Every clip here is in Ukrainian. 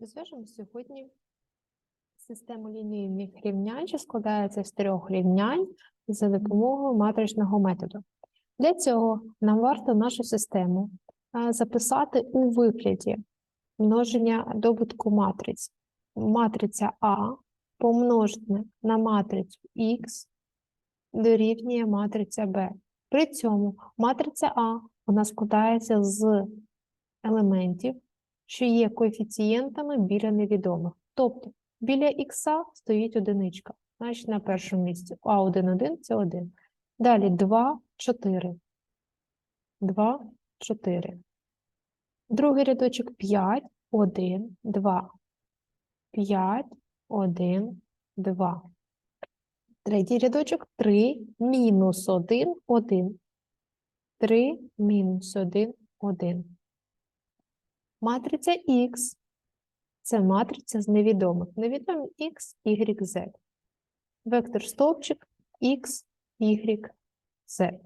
Розв'яжемо сьогодні систему лінійних рівнянь, що складається з трьох рівнянь за допомогою матричного методу. Для цього нам варто нашу систему записати у вигляді множення добутку матриць. Матриця А помножити на матрицю Х дорівнює матриця Б. При цьому матриця А вона складається з елементів, що є коефіцієнтами біля невідомих. Тобто біля х стоїть одиничка, значить на першому місці А1, 1 це 1. Далі 2, 4. 2, 4. Другий рядочок 5, 1, 2. 5, 1, 2. Третій рядочок 3, мінус 1, 1. 3, мінус 1, 1. Матриця Х це матриця з невідомих. Невідомі X, Y, Z. Вектор стовпчик X, Y, Z.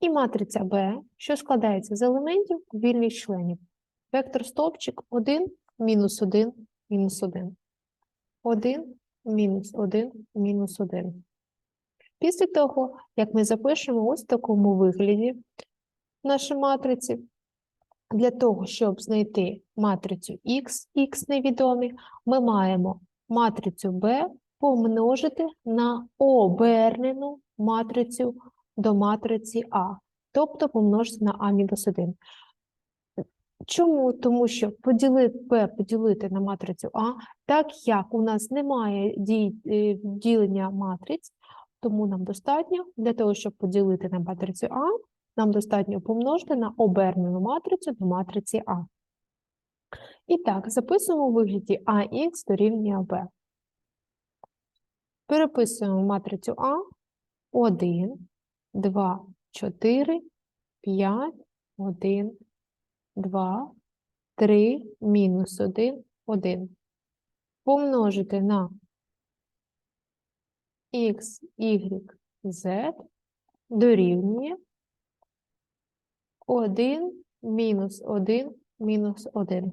І матриця B, що складається з елементів вільних членів. Вектор стовпчик 1, мінус 1, мінус 1. 1, мінус 1, мінус 1. Після того, як ми запишемо ось в такому вигляді наші матриці, для того, щоб знайти матрицю Х, Х невідомі, ми маємо матрицю B помножити на обернену матрицю до матриці А, тобто помножити на А-1. Чому? Тому що поділити B поділити на матрицю А, так як у нас немає е, ділення матриць, тому нам достатньо для того, щоб поділити на матрицю А, нам достатньо помножити на обернену матрицю до матриці А. І так, записуємо у вигляді АХ дорівнює Б. Переписуємо матрицю А 1, 2, 4, 5, 1, 2, 3, мінус 1, 1. Помножити на Х, Y, Z дорівнює 1, мінус 1, мінус 1.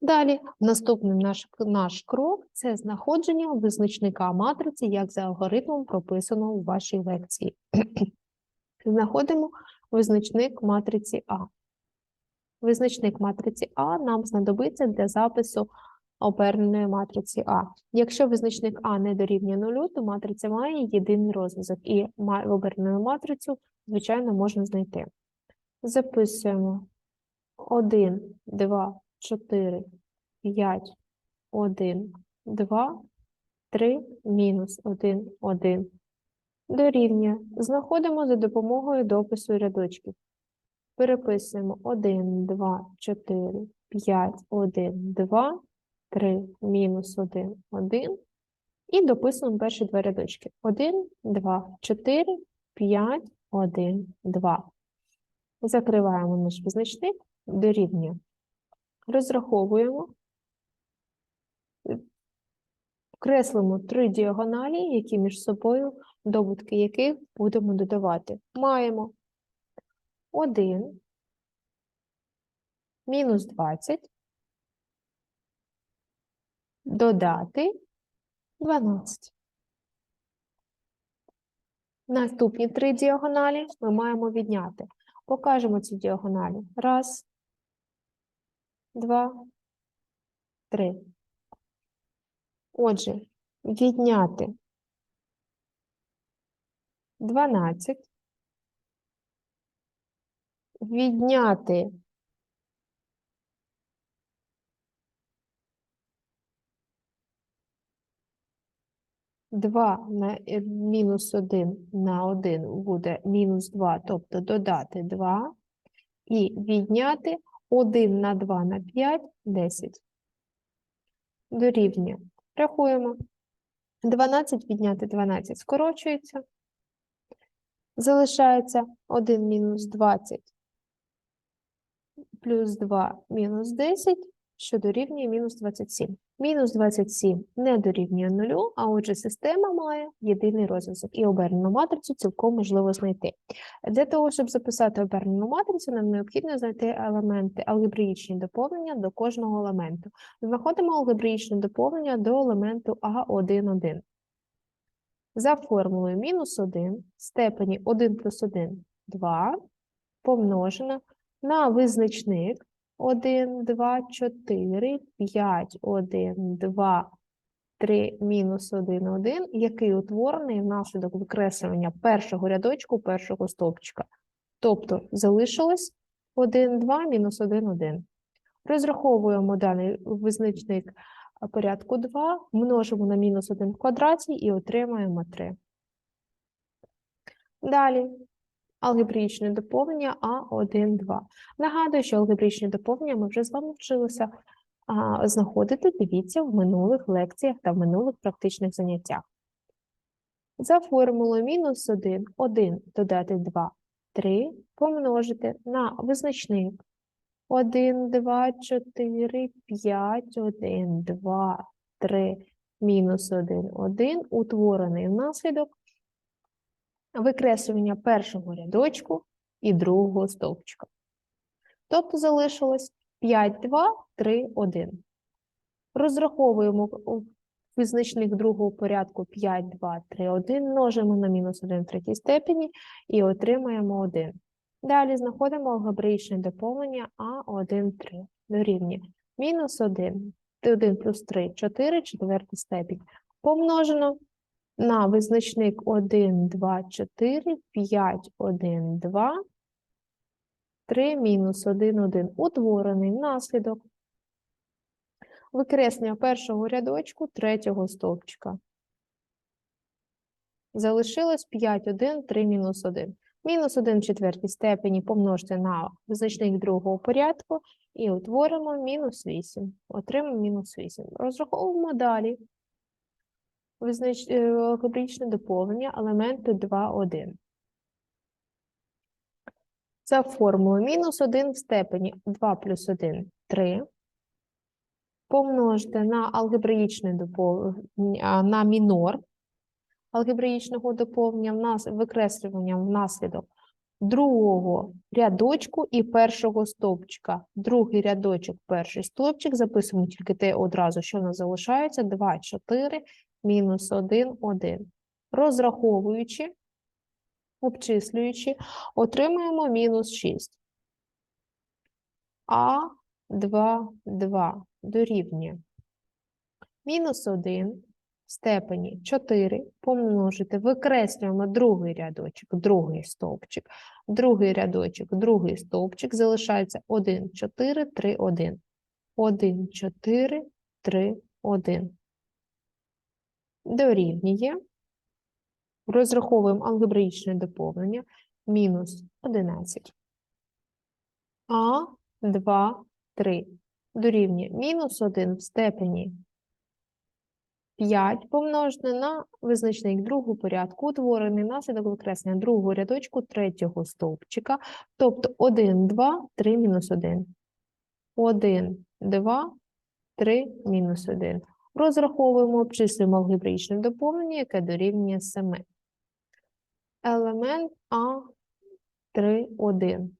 Далі, наступний наш, наш крок – це знаходження визначника матриці, як за алгоритмом прописано у вашій лекції. Знаходимо визначник матриці А. Визначник матриці А нам знадобиться для запису оберненої матриці А. Якщо визначник А не дорівнює нулю, то матриця має єдиний розв'язок, і обернену матрицю, звичайно, можна знайти. Записуємо 1, 2, 4, 5, 1, 2, 3, мінус 1, 1. Дорівнює. Знаходимо за допомогою допису рядочків. Переписуємо 1, 2, 4, 5, 1, 2, 3, мінус 1, 1. І дописуємо перші два рядочки. 1, 2, 4, 5, 1, 2. Закриваємо наш визначник, дорівнює. Розраховуємо. Креслимо три діагоналі, які між собою, добутки яких будемо додавати. Маємо 1, мінус 20, додати 12. Наступні три діагоналі ми маємо відняти. Покажемо ці діагоналі. Раз, два, три. Отже, відняти 12, відняти Два на е, мінус 1 на 1 буде мінус 2, тобто додати 2, і відняти 1 на 2 на 5 – 10. Дорівнює. Рахуємо. 12 відняти 12 скорочується. Залишається 1 мінус 20 плюс 2 мінус 10, що дорівнює мінус 27. Мінус 27 не дорівнює нулю, а отже, система має єдиний розв'язок. І обернену матрицю цілком можливо знайти. Для того, щоб записати обернену матрицю, нам необхідно знайти елементи, алгебраїчні доповнення до кожного елементу. Знаходимо алгебраїчне доповнення до елементу А1,1. За формулою мінус 1 в степені 1 плюс 1 – 2 помножено на визначник 1, 2, 4, 5, 1, 2, 3, мінус 1, 1, який утворений внаслідок викреслювання першого рядочку першого стовпчика. Тобто залишилось 1, 2, мінус 1, 1. Розраховуємо даний визначник порядку 2, множимо на мінус 1 в квадраті і отримаємо 3. Далі алгебраїчне доповнення А1, 2. Нагадую, що алгебраїчні доповнення ми вже з вами вчилися а, знаходити, дивіться, в минулих лекціях та в минулих практичних заняттях. За формулою мінус 1, 1 додати 2, 3 помножити на визначник 1, 2, 4, 5, 1, 2, 3, мінус 1, 1, утворений внаслідок викреслювання першого рядочку і другого стовпчика. Тобто залишилось 5, 2, 3, 1. Розраховуємо визначник другого порядку 5, 2, 3, 1, множимо на мінус 1 в третій степені і отримаємо 1. Далі знаходимо алгебраїчне доповнення А1, 3 дорівнює мінус 1, 1 плюс 3, 4, четвертий степінь, помножено на визначник 1, 2, 4, 5, 1, 2, 3, мінус 1, 1, утворений внаслідок викреслення першого рядочку третього стовпчика. Залишилось 5, 1, 3, мінус 1. Мінус 1 в четвертій степені помножити на визначник другого порядку і утворимо мінус 8. Отримаємо мінус 8. Розраховуємо далі е, доповнення елементу 2, 1. За формулою мінус 1 в степені 2 плюс 1 – 3. Помножити на алгебраїчне доповнення, на мінор алгебраїчного доповнення, нас викреслювання внаслідок другого рядочку і першого стовпчика. Другий рядочок, перший стовпчик, записуємо тільки те одразу, що в нас залишається, 2, 4, мінус 1, 1. Розраховуючи, обчислюючи, отримуємо мінус 6. А, 2, 2 дорівнює. Мінус 1 в степені 4 помножити, викреслюємо другий рядочок, другий стовпчик, другий рядочок, другий стовпчик, залишається 1, 4, 3, 1. 1, 4, 3, 1. Дорівнює. Розраховуємо алгебраїчне доповнення мінус 11. А, 2, 3. Дорівнює мінус 1 в степені 5 помножене на визначник другого порядку, утворений наслідок викреслення другого рядочку третього стовпчика, тобто 1, 2, 3, мінус 1. 1, 2, 3, мінус 1. Розраховуємо, обчислюємо алгебраїчне доповнення, яке дорівнює 7. Елемент А 3, 1.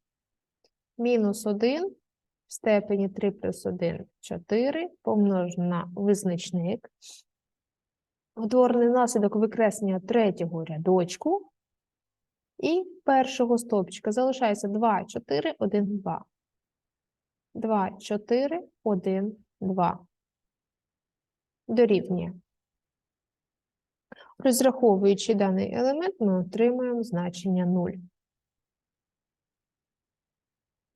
Мінус 1 в степені 3 плюс 1 – 4, помножено на визначник утворений внаслідок викреслення третього рядочку і першого стовпчика. Залишається 2, 4, 1, 2. 2, 4, 1, 2. Дорівнює. Розраховуючи даний елемент, ми отримуємо значення 0.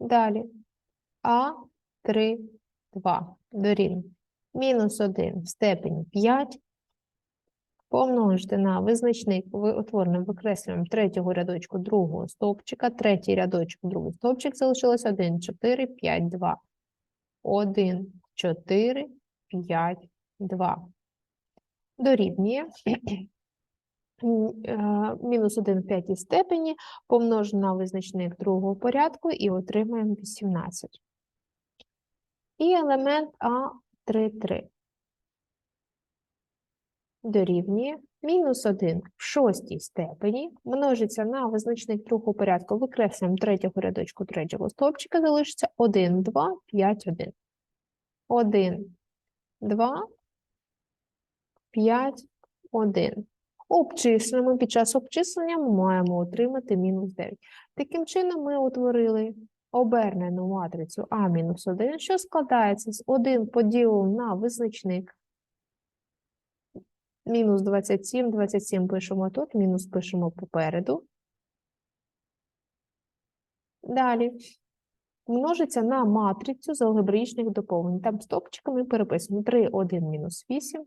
Далі. А, 3, 2. Дорівнює. Мінус 1 в степені 5 помножити на визначник утвореним викреслюємо третього рядочку другого стовпчика, третій рядочок, другий стовпчик залишилось 1, 4, 5, 2. 1, 4, 5, 2. Дорівнює е, мінус 1 в п'ятій степені помножимо на визначник другого порядку і отримаємо 18. І елемент А3, 3. дорівнює мінус 1 в шостій степені множиться на визначник другого порядку, викреслюємо третього рядочку третього стовпчика, залишиться 1, 2, 5, 1. 1, 2, 5, 1. Обчислюємо. Під час обчислення ми маємо отримати мінус 9. Таким чином, ми утворили обернену матрицю А-1, що складається з 1 поділеним на визначник мінус 27, 27 пишемо тут, мінус пишемо попереду. Далі множиться на матрицю з алгебраїчних доповнень. Там стопчиками переписуємо 3, 1, мінус 8,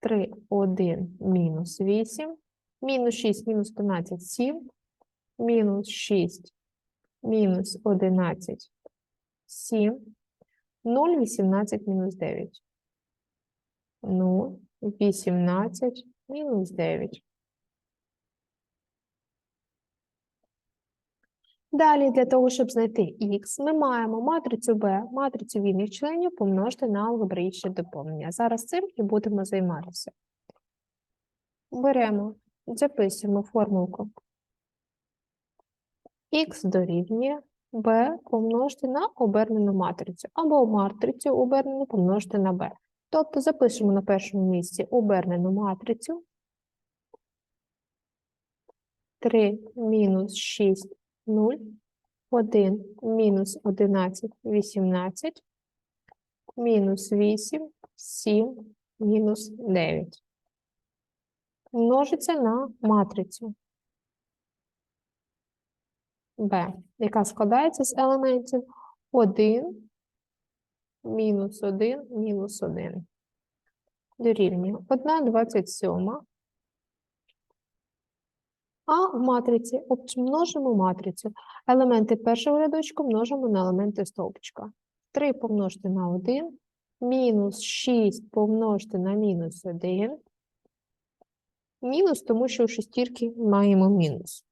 3, 1, мінус 8, мінус 6, мінус 15, 7, мінус 6, мінус 11, 7, 0, 18, мінус 9. 0, 18, мінус 9. Далі, для того, щоб знайти х, ми маємо матрицю b, матрицю вільних членів помножити на алгебраїчне доповнення. Зараз цим і будемо займатися. Беремо, записуємо формулку. х дорівнює b помножити на обернену матрицю, або матрицю обернену помножити на b. Тобто запишемо на першому місці обернену матрицю 3 мінус 6, 0, 1 мінус 11, 18, мінус 8, 7, мінус 9. Множиться на матрицю b, яка складається з елементів 1, мінус 1, мінус 1. Дорівнює 1 27. А в матриці множимо матрицю. Елементи першого рядочку множимо на елементи стовпчика. 3 помножити на 1, мінус 6 помножити на мінус 1. Мінус, тому що у шестірки маємо мінус.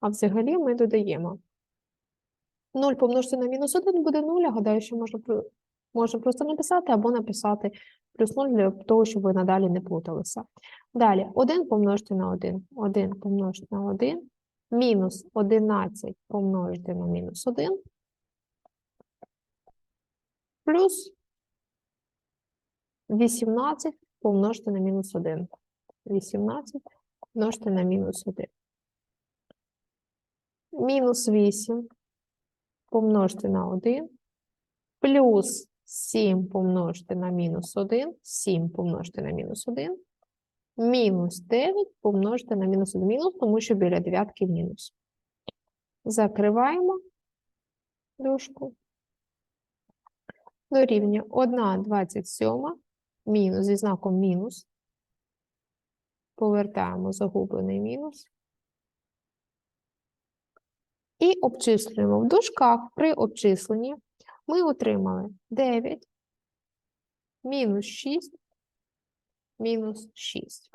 А взагалі ми додаємо 0 помножити на мінус 1 буде 0, а гадаю, що можна Можна просто написати або написати плюс 0 для того, щоб ви надалі не плуталися. Далі 1 помножити на 1, 1 помножити на 1, мінус 11 помножити на мінус 1, плюс 18 помножити на мінус 1. 18 помножити на мінус 1. Мінус 8 помножити на 1, плюс 7 помножити на мінус 1, 7 помножити на мінус 1, мінус 9 помножити на мінус 1 мінус, тому що біля дев'ятки мінус. Закриваємо дужку. Дорівнює 1 27 мінус зі знаком мінус. Повертаємо загублений мінус. І обчислюємо в дужках при обчисленні ми отримали 9 мінус 6 мінус 6.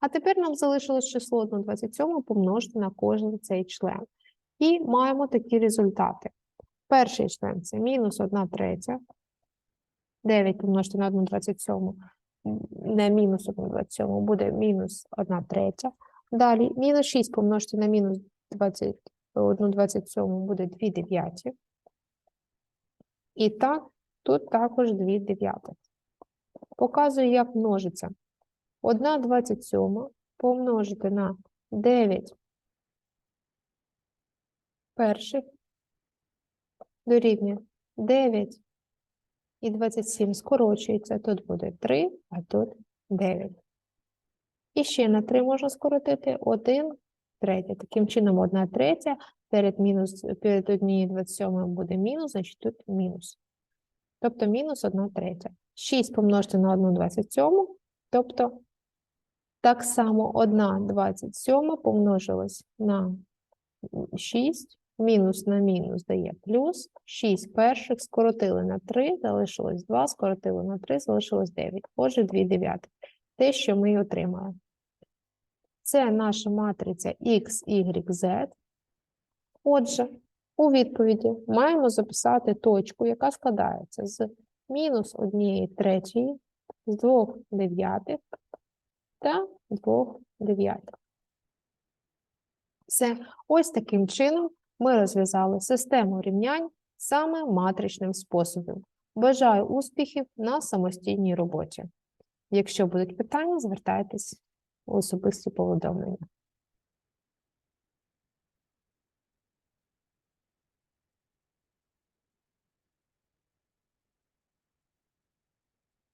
А тепер нам залишилось число 1,27 помножити на кожен цей член. І маємо такі результати. Перший член це мінус 1 третя. 9 помножити на 1,27, не мінус 1,27, буде мінус 1 третя. Далі мінус 6 помножити на мінус 1,27 буде 2 дев'яті. І так, тут також 2 дев'ятих. Показую, як множиться. 1 27 помножити на 9 перших дорівнює 9 і 27 скорочується. Тут буде 3, а тут 9. І ще на 3 можна скоротити 1 третя. Таким чином, 1 третя перед мінус, перед однією 27 буде мінус, значить тут мінус. Тобто мінус 1 третя. 6 помножити на 1 27, тобто так само 1 27 помножилась на 6, мінус на мінус дає плюс, 6 перших скоротили на 3, залишилось 2, скоротили на 3, залишилось 9. Отже, 2 дев'ятих. Те, що ми отримали. Це наша матриця X, Y, Z. Отже, у відповіді маємо записати точку, яка складається з мінус 1 третьої з 2 дев'ятих та 2 дев'ятих. Все. Ось таким чином ми розв'язали систему рівнянь саме матричним способом. Бажаю успіхів на самостійній роботі. Якщо будуть питання, звертайтесь у особисті повідомлення.